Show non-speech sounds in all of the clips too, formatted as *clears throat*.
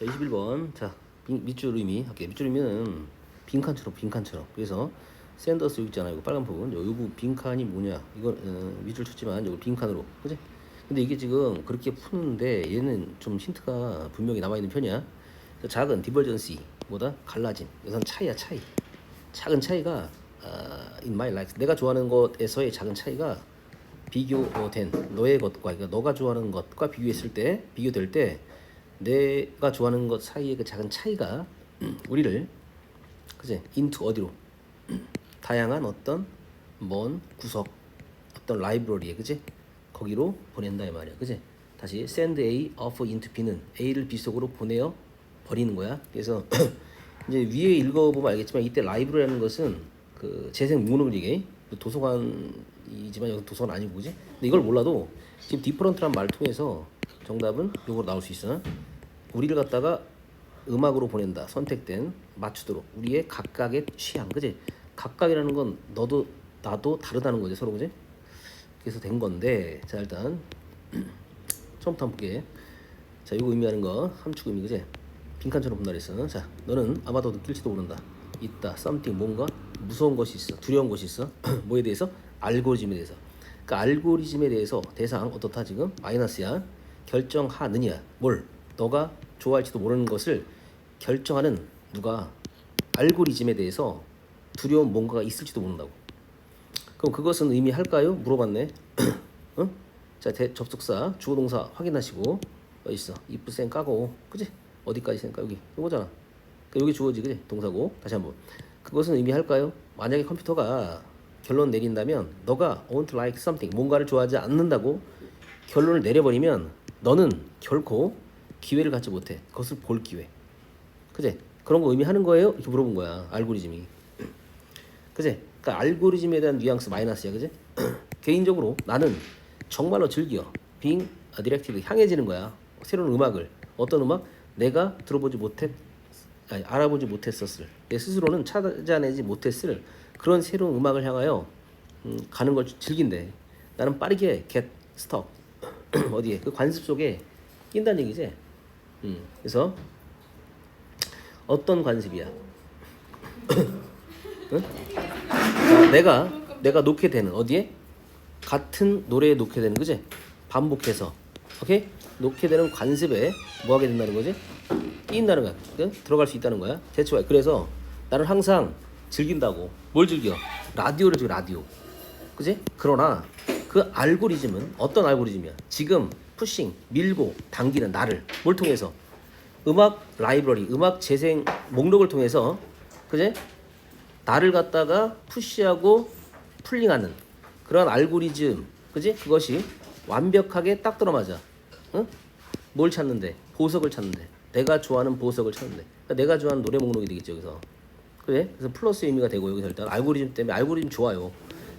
자, 21번. 자, 빈- 밑줄 의미 할게요. 밑줄 의미는 빈칸처럼 빈칸처럼. 그래서 샌더스 여기 있잖아요. 이거 빨간 부분. 요, 요 부- 빈칸이 뭐냐? 이거 어, 밑줄 쳤지만 이거 빈칸으로. 그지? 근데 이게 지금 그렇게 푸는데 얘는 좀 힌트가 분명히 남아 있는 편이야. 그 작은 디버전시 뭐다? 갈라짐. 이건 차이야, 차이. 작은 차이가 아, in my life 내가 좋아하는 것에서의 작은 차이가 비교된 너의 것과 그러니까 너가 좋아하는 것과 비교했을 때 비교될 때 내가 좋아하는 것 사이의 그 작은 차이가 우리를 그지 into 어디로? 다양한 어떤 먼 구석 어떤 라이브러리에 그지 거기로 보낸다 이 말이야. 그지 다시 send A off into B는 A를 B 속으로 보내어 버리는 거야. 그래서 *clears throat* 이제 위에 읽어보면 알겠지만 이때 라이브러리라는 것은 그 재생 목록을 얘기해. 도서관이지만 여기 도서관 아니고 그지 근데 이걸 몰라도 지금 디퍼런트란 말 통해서 정답은 요거로 나올 수 있어. 우리를 갖다가 음악으로 보낸다. 선택된 맞추도록. 우리의 각각의 취향. 그지? 각각이라는 건 너도 나도 다르다는 거지 서로 그지? 그래서 된 건데 자 일단 *clears throat* 처음부터 한번 볼게. 자 이거 의미하는 거. 함축 의미 그지? 빈칸처럼 그랬어. 자 너는 아마도 느낄지도 모른다. 있다. something 뭔가? 무서운 것이 있어. 두려운 것이 있어. *clears throat* 뭐에 대해서? 알고리즘에 대해서. 그 알고리즘에 대해서 대상 어떻다 지금? 마이너스야 결정하느냐 뭘 너가 좋아할지도 모르는 것을 결정하는 누가 알고리즘에 대해서 두려운 뭔가가 있을지도 모른다고 그럼 그것은 의미할까요? 물어봤네. *clears throat* 어? 자, 대, 접속사, 주어동사 확인하시고 어디 있어? 생 까고, 그지? 어디까지 생까 여기 이거잖아. 그 여기 주어지 그지? 동사고 다시 한번. 그것은 의미할까요? 만약에 컴퓨터가 결론 내린다면 너가 won't like something 뭔가를 좋아하지 않는다고 결론을 내려버리면 너는 결코 기회를 갖지 못해. 그것을 볼 기회. 그지? 그런 거 의미하는 거예요? 이렇게 물어본 거야. 알고리즘이. 그지? 그러니까 알고리즘에 대한 뉘앙스 마이너스야, 그지? *clears throat* 개인적으로 나는 정말로 즐겨 being 향해지는 거야. 새로운 음악을 어떤 음악 내가 들어보지 못했 아니, 알아보지 못했었을 내 스스로는 찾아내지 못했을 그런 새로운 음악을 향하여 음, 가는 걸 즐긴대. 나는 빠르게 get stuck *clears throat* 어디에? 그 관습 속에 낀다는 얘기지. 음, 그래서 어떤 관습이야? *clears throat* 응? 자, 내가 내가 놓게 되는 어디에? 같은 노래에 놓게 되는 그지? 반복해서. 오케이? 놓게 되는 관습에 뭐 하게 된다는 거지? 끼인다는 거야. 그? 들어갈 수 있다는 거야. 대초에 그래서 나는 항상 즐긴다고. 뭘 즐겨? 라디오를 즐겨 라디오. 그지? 그러나 그 알고리즘은 어떤 알고리즘이야 지금 푸싱 밀고 당기는 나를 뭘 통해서 음악 라이브러리 음악 재생 목록을 통해서 그지 나를 갖다가 푸시하고 풀링하는 그런 알고리즘, 그지? 그것이 완벽하게 딱 들어맞아. 응? 뭘 찾는데? 보석을 찾는데. 내가 좋아하는 보석을 찾는데. 그러니까 내가 좋아하는 노래 목록이 되겠죠, 여기서. 그래? 그래서 플러스 의미가 되고 여기서 일단 알고리즘 때문에 알고리즘 좋아요.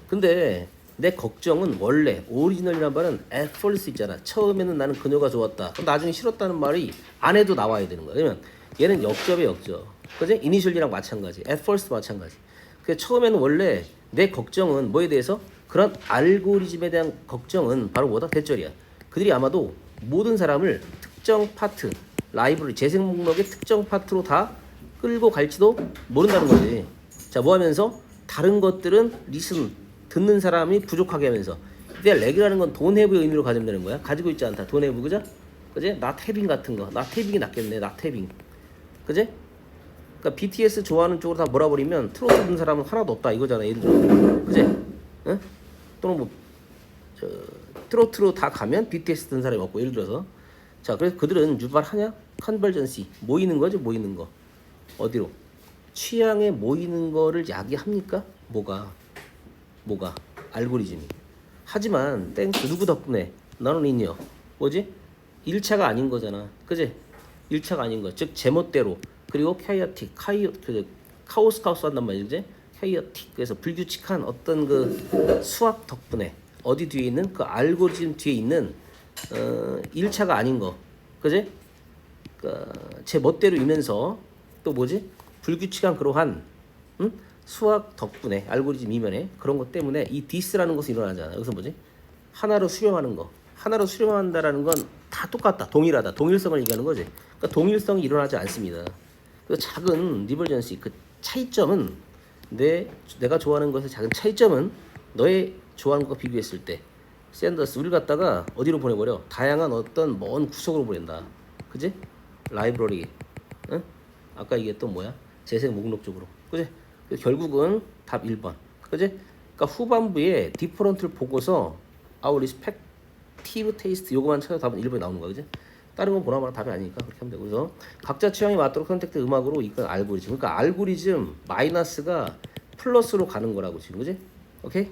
근데 내 걱정은 원래 오리지널이란 말은 first 있잖아. 처음에는 나는 그녀가 좋았다. 그럼 나중에 싫었다는 말이 안 해도 나와야 되는 거야. 그러면 얘는 역접에 역접. 그지? 이니셜이랑 마찬가지. first 마찬가지. 그 처음에는 원래 내 걱정은 뭐에 대해서 그런 알고리즘에 대한 걱정은 바로 뭐다? 대절이야. 그들이 아마도 모든 사람을 특정 파트, 라이브러리, 재생 목록의 특정 파트로 다 끌고 갈지도 모른다는 거지. 자, 뭐 하면서 다른 것들은 리슨 듣는 사람이 부족하게 하면서 이때 렉이라는 건 돈 해부의 의미로 가지면 되는 거야. 가지고 있지 않다. 돈 해부 그죠? 그지? 나 태빙 같은 거. 나 태빙이 낫겠네. 나 태빙. 그지? 그러니까 BTS 좋아하는 쪽으로 다 몰아버리면 트로트 듣는 사람은 하나도 없다 이거잖아. 예를 들어. 그지? 응? 또는 뭐 저, 트로트로 다 가면 BTS 듣는 사람이 없고 예를 들어서 자 그래서 그들은 유발하냐 컨벌전시 모이는 거죠 모이는 거 어디로 취향에 모이는 거를 야기합니까 뭐가 뭐가? 알고리즘이. 하지만 땡스 누구 덕분에? 너는 있냐 뭐지? 1차가 아닌 거잖아. 그지? 1차가 아닌 거즉 제멋대로. 그리고 카이어틱 카이어 그 카오스 카오스 한단 말이지 카이어틱 그래서 불규칙한 어떤 그 수학 덕분에 어디 뒤에 있는 그 알고리즘 뒤에 있는 어 1차가 아닌 거. 그지? 그 제 멋대로 이면서 또 뭐지? 불규칙한 그러한 응? 수학 덕분에 알고리즘 이면에 그런 것 때문에 이 디스라는 것이 일어나잖아 여기서 뭐지 하나로 수렴하는 거 하나로 수렴한다라는 건 다 똑같다 동일하다 동일성을 얘기하는 거지 그러니까 동일성이 일어나지 않습니다. 그 작은 리버전시 그 차이점은 내 내가 좋아하는 것의 작은 차이점은 너의 좋아하는 것과 비교했을 때 샌더스 우리 갖다가 어디로 보내버려? 다양한 어떤 먼 구석으로 보낸다. 그지? 라이브러리. 응? 아까 얘기했던 뭐야? 재생 목록 쪽으로. 그지? 결국은 답 1번. 그지? 그러니까 후반부에 디퍼런트를 보고서 아우 리스펙티브 테이스트 요거만 찾아 답은 1번에 나오는 거야. 그지? 다른 건 보나 마나 답이 아니니까 그렇게 하면 되고 그래서 각자 취향에 맞도록 선택된 음악으로 이건 알고리즘. 그러니까 알고리즘 마이너스가 플러스로 가는 거라고 지금 그지? 오케이?